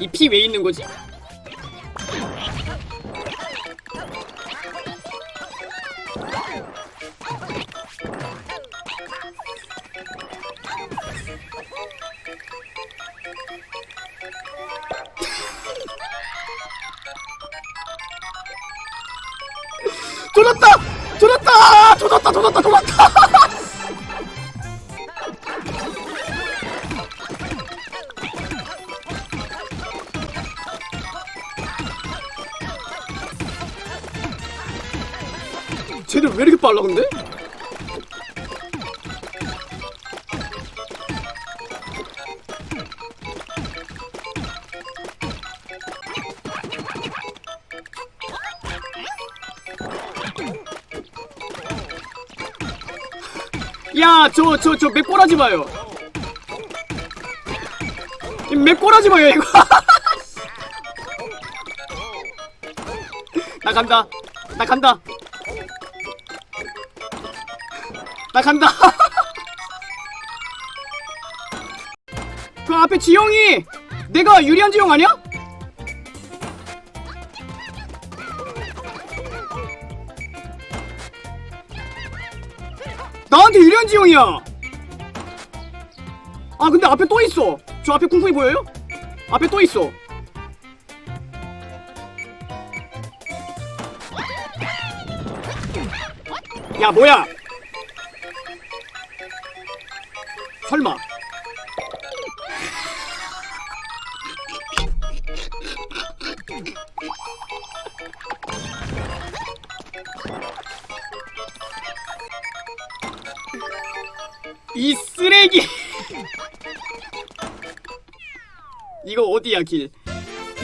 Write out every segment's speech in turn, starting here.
이 피 왜 있는 거지? 돌았다! 돌았다! 돌았다! 돌았다! 빨라 근데? 야, 저, 저, 저, 맥골하지 마요. 이 맥골하지 마요, 이거. 나 간다. 나 간다. 나 간다. 그 앞에 지영이 내가 유리한 지영 아니야? 나한테 유리한 지형이야. 아 근데 앞에 또 있어. 저 앞에 쿵쿵이 보여요? 앞에 또 있어. 야 뭐야? 설마. 이 쓰레기! 이거 어디야 길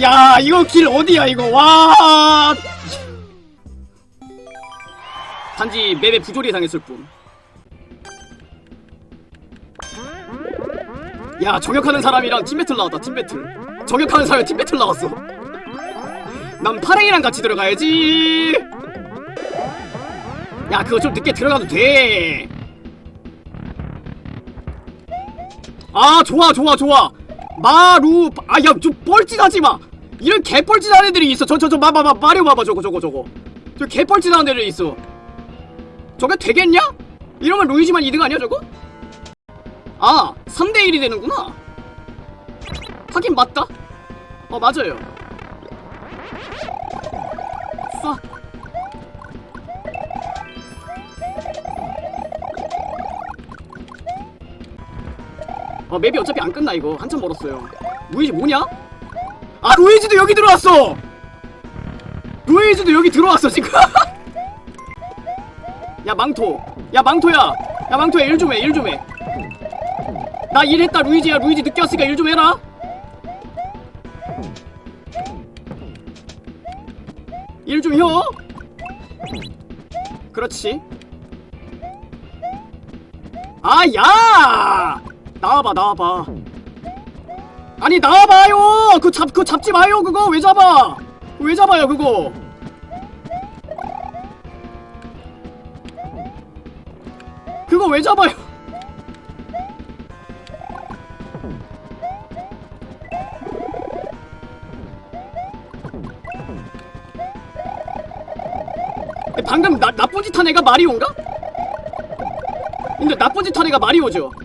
야 이거 길 어디야 이거? 와! 단지 맵에 부조리 당했을 뿐 야 저격하는 사람이랑 팀배틀 나왔다 팀배틀. 저격하는 사람이 팀배틀 나왔어. 난 파랭이랑 같이 들어가야지. 야 그거 좀 늦게 들어가도 돼. 아 좋아 좋아 좋아. 마루 아야 좀 뻘짓하지마. 이런 개뻘짓하는 애들이 있어. 저저저 마마마 마리오 봐봐 저거 저거 저거. 저 개뻘짓하는 애들이 있어. 저게 되겠냐? 이러면 루이지만 2등 아니야 저거? 아 3대1이 되는구나. 하긴 맞다. 어 맞아요. 싹. 어 맵이 어차피 안 끝나 이거. 한참 멀었어요. 루이지 뭐냐? 아 루이지도 여기 들어왔어! 루이지도 여기 들어왔어 지금. 야 망토. 야 망토야. 야 망토야 일 좀해일 좀해 나 일했다 루이지야. 루이지 늦게 왔으니까 일 좀 해라. 일 좀 혀. 그렇지. 아야! 나와봐 나와봐. 아니 나와봐요! 그거 잡 그거 잡지 마요 그거! 왜 잡아? 왜 잡아요 그거? 그거 왜 잡아요 짓한 애가 마리오인가? 근데 나쁜 짓한 애가 마리오죠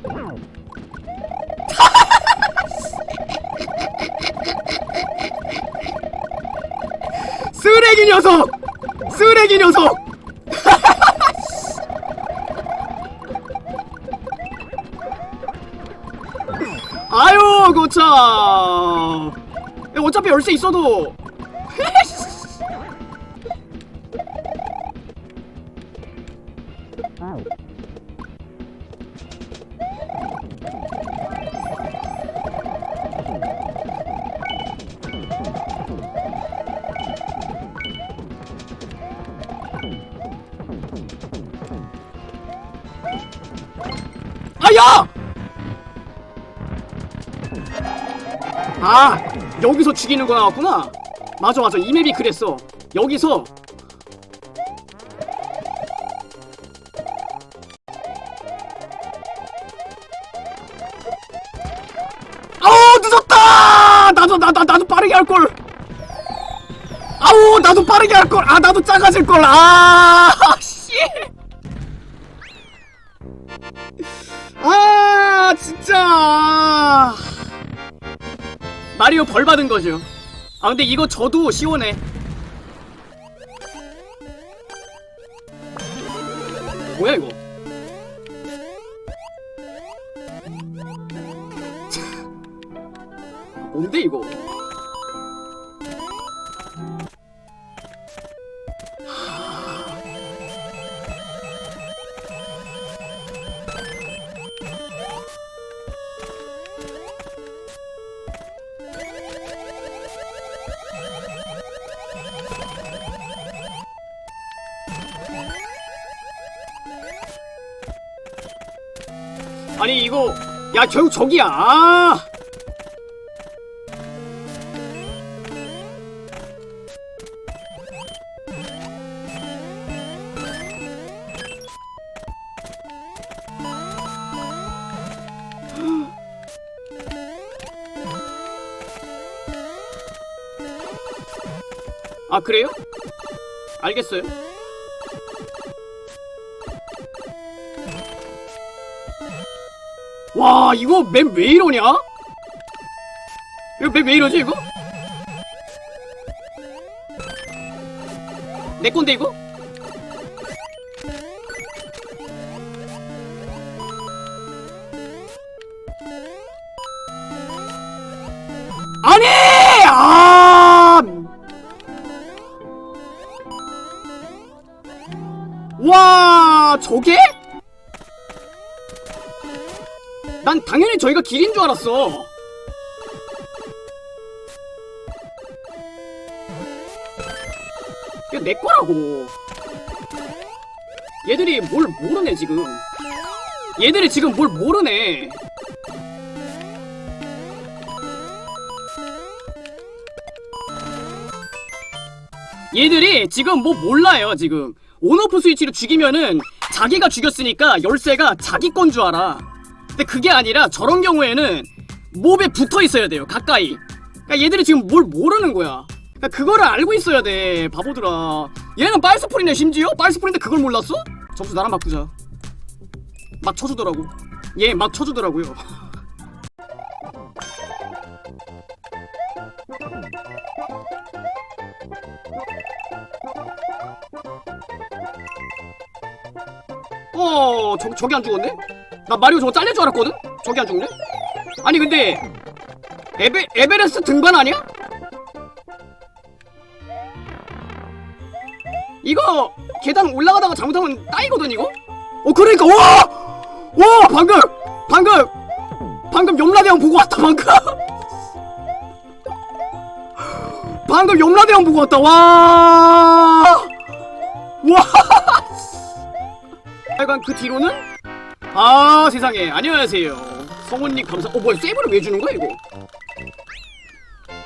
쓰레기 녀석! 쓰레기 녀석! 아유 고참 어차피 열쇠 있어도 아야! 아 여기서 죽이는 거 나왔구나. 맞아 맞아 이 맵이 그랬어. 여기서 아우 늦었다! 나도 나도 나도 빠르게 할 걸. 아우 나도 빠르게 할 걸. 아 나도 작아질 걸. 아 씨. 아 진짜. 마리오 벌 받은 거죠. 아 근데 이거 저도 시원해. 뭐야 이거? 뭔데 이거? 아니 이거 야 결국 저기야. 아 아 그래요? 알겠어요 와 이거 맵 왜 이러냐? 이거 맵 왜 이러지 이거? 내 건데 이거? 와, 저게? 난 당연히 저희가 길인 줄 알았어. 이거 내 거라고. 얘들이 뭘 모르네 지금. 얘들이 지금 뭘 모르네. 얘들이 지금 뭐 몰라요 지금. 온오프 스위치로 죽이면은 자기가 죽였으니까 열쇠가 자기 건 줄 알아. 근데 그게 아니라 저런 경우에는 몹에 붙어 있어야 돼요 가까이. 그러니까 얘들이 지금 뭘 모르는 거야. 그러니까 그거를 알고 있어야 돼 바보들아. 얘는 빨스프린네 심지어? 빨스프린데 그걸 몰랐어? 점수 나랑 바꾸자. 막 쳐주더라고. 얘 막 쳐주더라고요 어 저, 저기 안 죽었네? 나 마리오 저거 잘릴 줄 알았거든? 저기 안 죽네? 아니 근데 에베, 에베레스트 등반 아니야? 이거 계단 올라가다가 잘못하면 따이거든 이거? 어 그러니까 와! 와 방금! 방금! 방금 염라대왕 보고 왔다 방금! 방금 염라대왕 보고 왔다 와! 와! 하여간 그 뒤로는? 아 세상에. 안녕하세요. 성훈님 감사 어 뭐야 세이브를 왜 주는 거야 이거?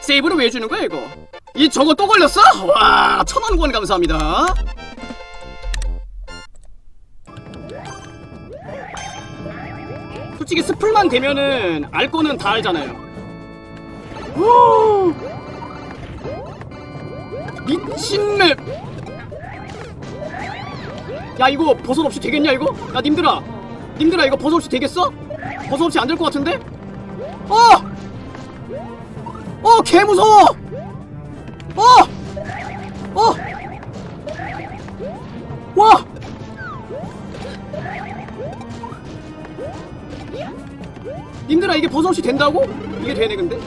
세이브를 왜 주는 거야 이거? 이 저거 또 걸렸어? 와 천원 권 감사합니다. 솔직히 스플만 되면은 알 거는 다 알잖아요. 후 미친 맵 야 이거 버섯 없이 되겠냐 이거? 야 님들아 님들아 이거 버섯 없이 되겠어? 버섯 없이 안 될 것 같은데? 어! 어 개 무서워! 어! 어! 와! 님들아 이게 버섯 없이 된다고? 이게 되네 근데?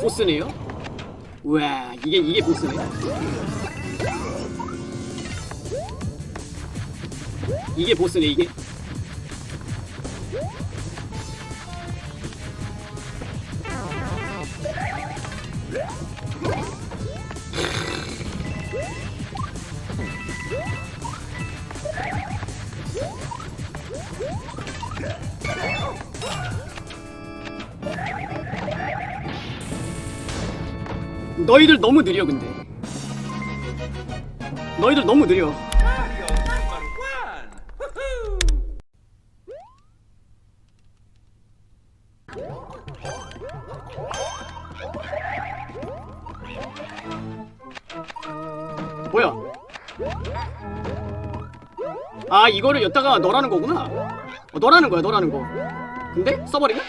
보스네요? 우와 이게 이게 보스네. 이게 보스네 이게 너희들 너무 느려 근데 너희들 너무 느려! 뭐야? 아 이거를 여기다가 넣으라는 거구나. 어, 넣으라는 거야, 넣으라는 거. 근데 써버리면?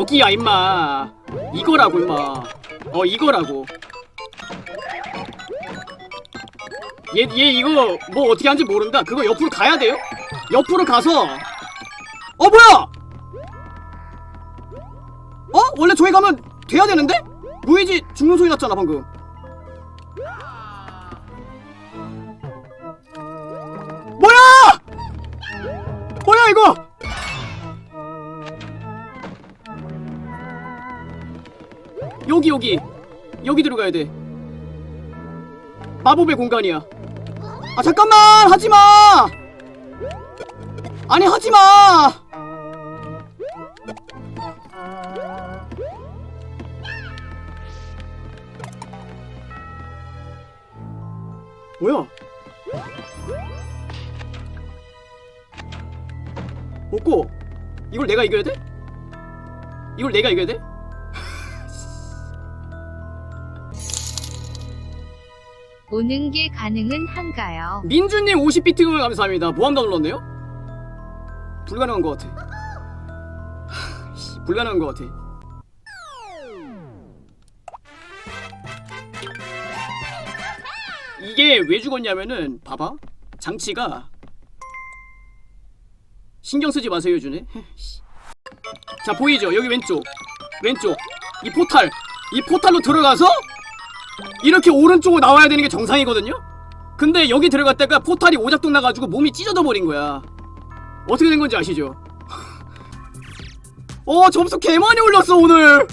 거기야 임마. 이거라고 임마. 어 이거라고. 얘, 얘 이거 뭐 어떻게 하는지 모른다. 그거 옆으로 가야 돼요? 옆으로 가서 어 뭐야? 어? 원래 저기 가면 돼야 되는데? 무이지 죽는 소리 났잖아 방금 뭐야! 뭐야 이거! 여기 여기. 여기 들어가야 돼. 마법의 공간이야. 아 잠깐만! 하지마! 아니 하지마! 뭐야? 먹고 이걸 내가 이겨야 돼? 이걸 내가 이겨야 돼? 오는 게 가능은 한가요? 민주님 50비트금을 감사합니다. 모함다 눌렀네요? 불가능한 것 같아. 하, 씨, 불가능한 것 같아. 이게 왜 죽었냐면은 봐봐 장치가 신경 쓰지 마세요. 씨. 자 보이죠 여기 왼쪽 왼쪽 이 포탈 이 포탈로 들어가서 이렇게 오른쪽으로 나와야 되는 게 정상이거든요. 근데 여기 들어갔다가 포탈이 오작동 나가지고 몸이 찢어져 버린 거야. 어떻게 된 건지 아시죠? 어 점수 개 많이 올렸어 오늘.